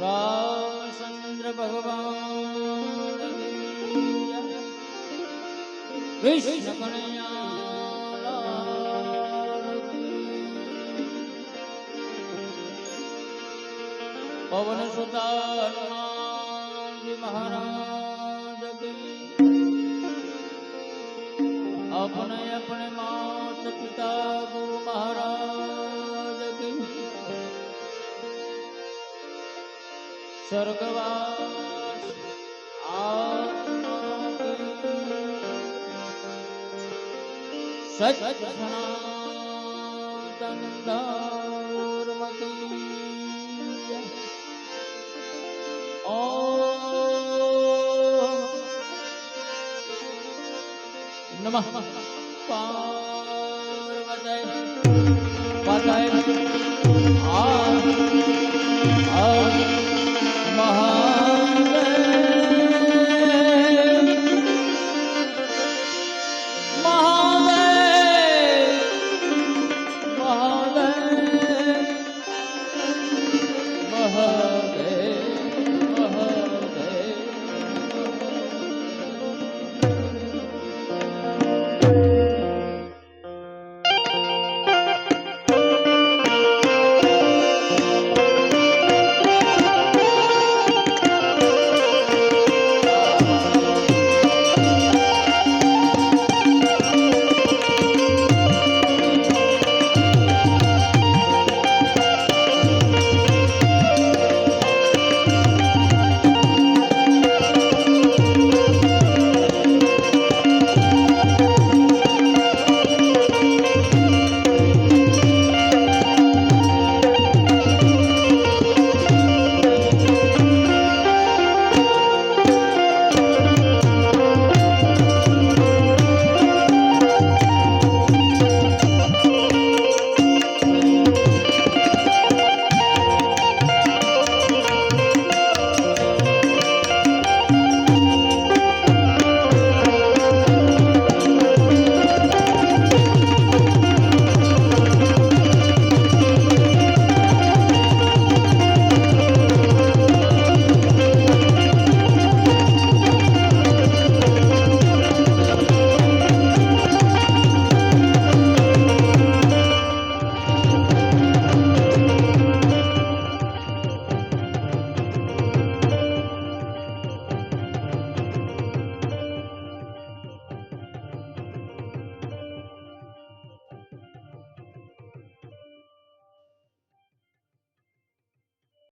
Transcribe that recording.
રામચંદ્ર ભગવાન કી જય. કૃષ્ણ કનૈયા લાલ કી. પવન સુતા હનુમાનજી મહારાજ કી अपने अपने मात पिता गुरु महाराज સ્વર્ગવાસ સચનાતંદર્મતી ઓ નમઃ. પાર્વતય. પાર્વતય.